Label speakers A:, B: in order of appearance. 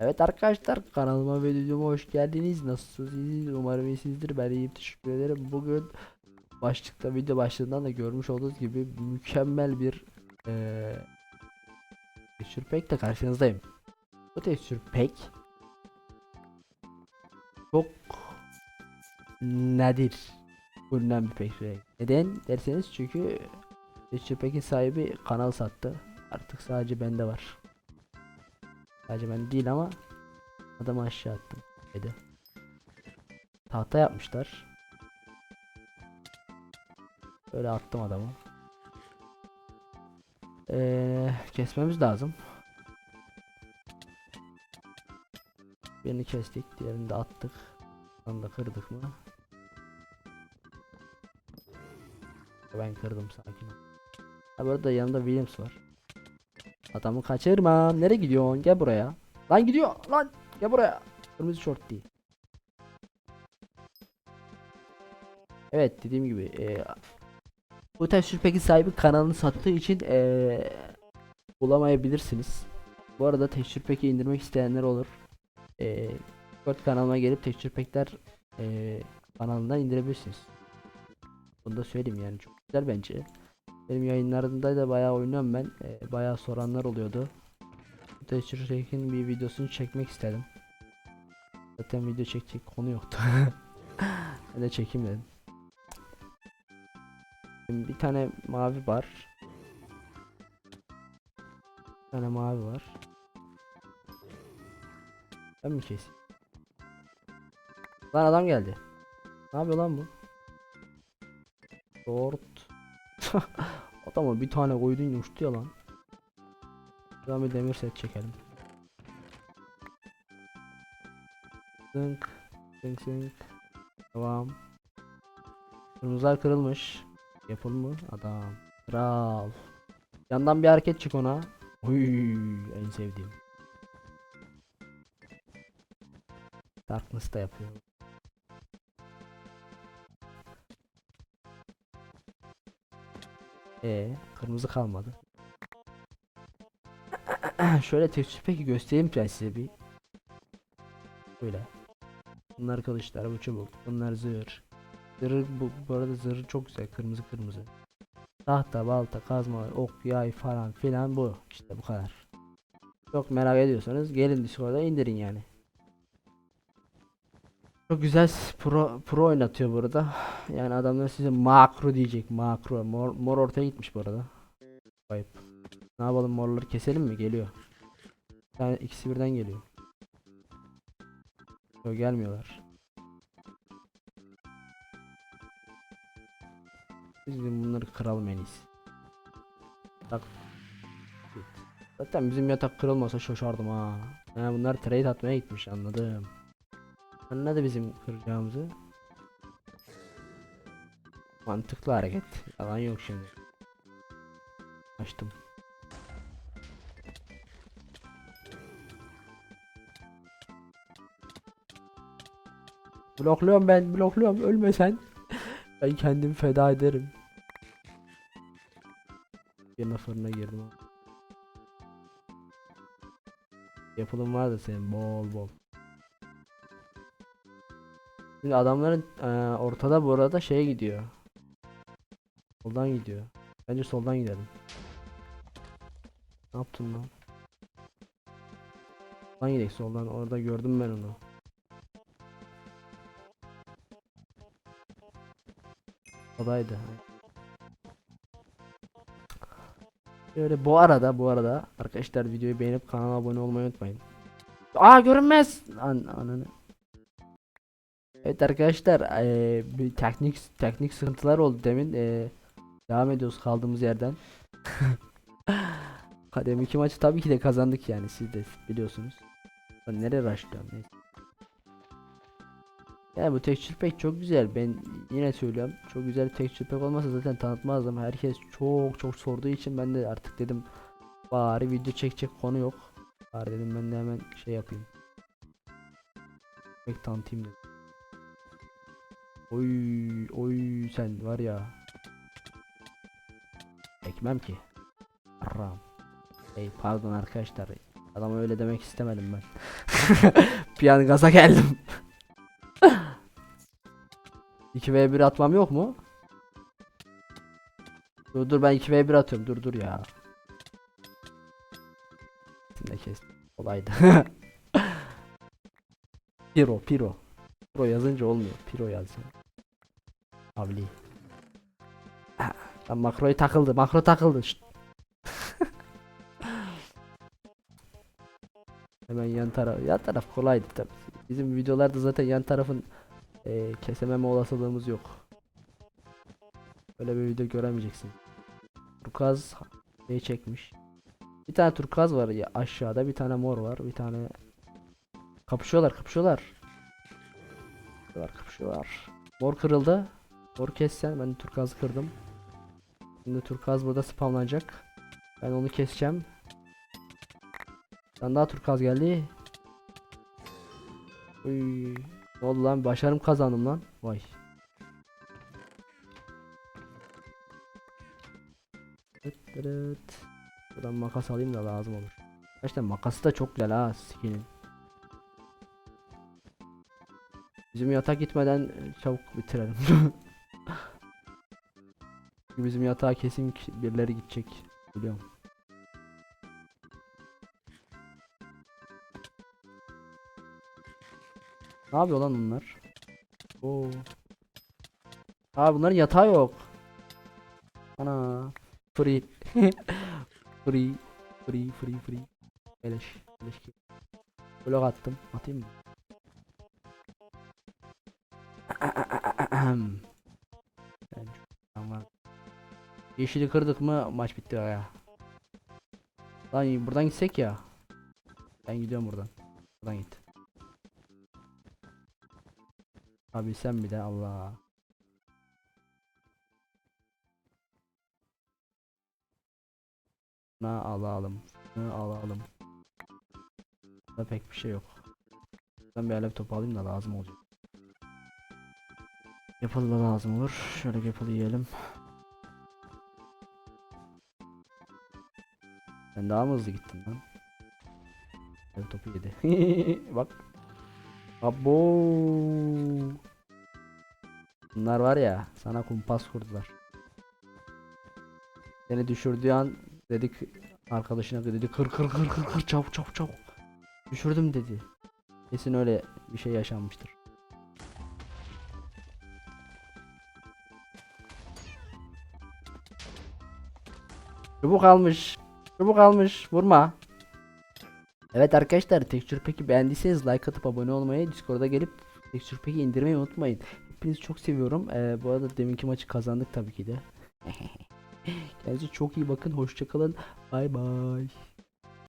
A: Evet arkadaşlar kanalıma ve videoma hoş geldiniz. Nasılsınız? İyisiniz? Umarım iyisinizdir. Ben iyiyim. Teşekkür ederim. Bugün başlıkta video başlığından da görmüş olduğunuz gibi mükemmel bir eee tekstür pack de karşınızdayım. Bu tekstür pack çok nadir bulunan bir tekstür pack. Neden derseniz çünkü tekstür pack'in sahibi kanal sattı. Artık sadece bende var. Sadece ben değil ama adamı aşağı attım dedi. Tahta yapmışlar. Böyle attım adamı. Ee, kesmemiz lazım. Birini kestik, diğerini de attık. Onu da kırdık mı? Ben kırdım sakin ol. Ha burada yanında Williams var. Adamı kaçırma. Nereye gidiyorsun? Gel buraya. Lan gidiyor. Lan gel buraya. Kırmızı şort değil. Evet dediğim gibi eee bu tekstür pack'in sahibi kanalını sattığı için eee bulamayabilirsiniz. Bu arada tekstür pack'i indirmek isteyenler olur. Eee Discord kanalıma gelip tekstür pack'ler eee kanalından indirebilirsiniz. Bunu da söyleyeyim yani çok güzel bence. Benim yayınlarında da bayağı oynuyorum ben. Ee, bayağı soranlar oluyordu. Texture Shake'in bir videosunu çekmek istedim. Zaten video çekecek konu yoktu. ben de çekeyim dedim. Bir tane mavi var. Bir tane mavi var. Ben mi keseyim? Lan adam geldi. Ne yapıyor lan bu? Short. Adama bir tane koydun uçtu ya lan. Şuradan bir demir set çekelim. Zınk. Zınk zınk. Tamam. Kırmızılar kırılmış. Yapıl mı? Adam. Kral. Yandan bir hareket çık ona. Uy, en sevdiğim. Darkness da yapıyor. E kırmızı kalmadı. Şöyle tekstür peki göstereyim ben size bir. Böyle. Bunlar kılıçlar, bu çubuk, bunlar zırh. Zırh bu, bu arada zırh çok güzel, kırmızı kırmızı. Tahta, balta, kazma, ok, yay falan filan bu. İşte bu kadar. Çok merak ediyorsanız gelin Discord'a indirin yani. Çok güzel pro pro oynatıyor burada. Yani adamlar size makro diyecek. Makro. Mor, mor ortaya gitmiş bu arada. Ayıp. Ne yapalım morları keselim mi? Geliyor. Yani ikisi birden geliyor. Yok gelmiyorlar. Biz de bunları kıralım en iyisi. Bak. Zaten bizim yatak kırılmasa şaşardım ha. Ha bunlar trade atmaya gitmiş anladım. Anladı bizim kıracağımızı. Mantıklı hareket. Yalan yok şimdi. Açtım. Blokluyorum ben, blokluyorum. Ölme sen. ben kendimi feda ederim. Yerine fırına girdim. Yapılım vardı senin bol bol. Şimdi adamların eee, ortada bu arada şeye gidiyor. Soldan gidiyor. Bence soldan gidelim. Ne yaptın lan? Soldan gidelim soldan. Orada gördüm ben onu. Odaydı. Böyle bu arada bu arada arkadaşlar videoyu beğenip kanala abone olmayı unutmayın. Aa görünmez. An ananı. Evet arkadaşlar eee, bir teknik teknik sıkıntılar oldu demin eee, devam ediyoruz kaldığımız yerden. Kadem 2 maçı tabii ki de kazandık yani siz de biliyorsunuz. Lan nereye rushlıyorum neyse. Yani bu texture pack çok güzel ben yine söylüyorum çok güzel bir texture pack olmasa zaten tanıtmazdım herkes çok çok sorduğu için ben de artık dedim bari video çekecek konu yok bari dedim ben de hemen şey yapayım Pek tanıtayım dedim Oy oy sen var ya. Ekmem ki. Ram. Ey pardon arkadaşlar. Adama öyle demek istemedim ben. bir an gaza geldim. 2v1 atmam yok mu? Dur dur ben 2v1 atıyorum dur dur ya. Şimdi kes. Kolaydı. Piro Piro. Piro yazınca olmuyor. Piro yazsın. Avli. Lan makroyu takıldı. Makro takıldı. Hemen yan taraf. Yan taraf kolaydı tabii. Bizim videolarda zaten yan tarafın eee kesememe olasılığımız yok. Böyle bir video göremeyeceksin. Turkaz şey çekmiş. Bir tane turkaz var ya aşağıda bir tane mor var bir tane kapışıyorlar kapışıyorlar. Kapışıyorlar kapışıyorlar. Mor kırıldı. Mor kessen ben turkazı kırdım. Şimdi turkaz burada spamlanacak. Ben onu keseceğim. Tane daha turkaz geldi. Uy. Ne oldu lan? Başarım kazandım lan. Vay. Tırıt. Buradan makas alayım da lazım olur. Gerçekten makası da çok güzel ha skinin. Bizim yatak gitmeden çabuk bitirelim. Çünkü Bizim yatağa kesin birileri gidecek. Biliyorum. Ne yapıyor lan bunlar? Oo. Aa bunların yatağı yok. Ana. Free. free. Free free free. Beleş. Beleş ki. Blok attım. Atayım mı? Ben var. Yeşili kırdık mı maç bitti ya. Lan buradan gitsek ya. Ben gidiyorum buradan. Buradan git. Abi sen bir de Allah. Na alalım. Ne alalım. Da pek bir şey yok. Ben bir alev topu alayım da lazım olacak. Yapılı da lazım olur. Şöyle yapılı yiyelim. Sen daha mı hızlı gittin lan? Alev topu yedi. Bak. Abo. Bunlar var ya sana kumpas kurdular. Seni düşürdüğü an dedik arkadaşına dedi kır kır kır kır kır çabuk çabuk çabuk. Düşürdüm dedi. Kesin öyle bir şey yaşanmıştır. Çubuk almış. Çubuk almış. Vurma. Evet arkadaşlar Texture Pack'i beğendiyseniz like atıp abone olmayı, Discord'a gelip Texture Pack'i indirmeyi unutmayın. Hepinizi çok seviyorum. Ee, bu arada deminki maçı kazandık tabii ki de. Kendinize çok iyi bakın. Hoşçakalın. Bay bay.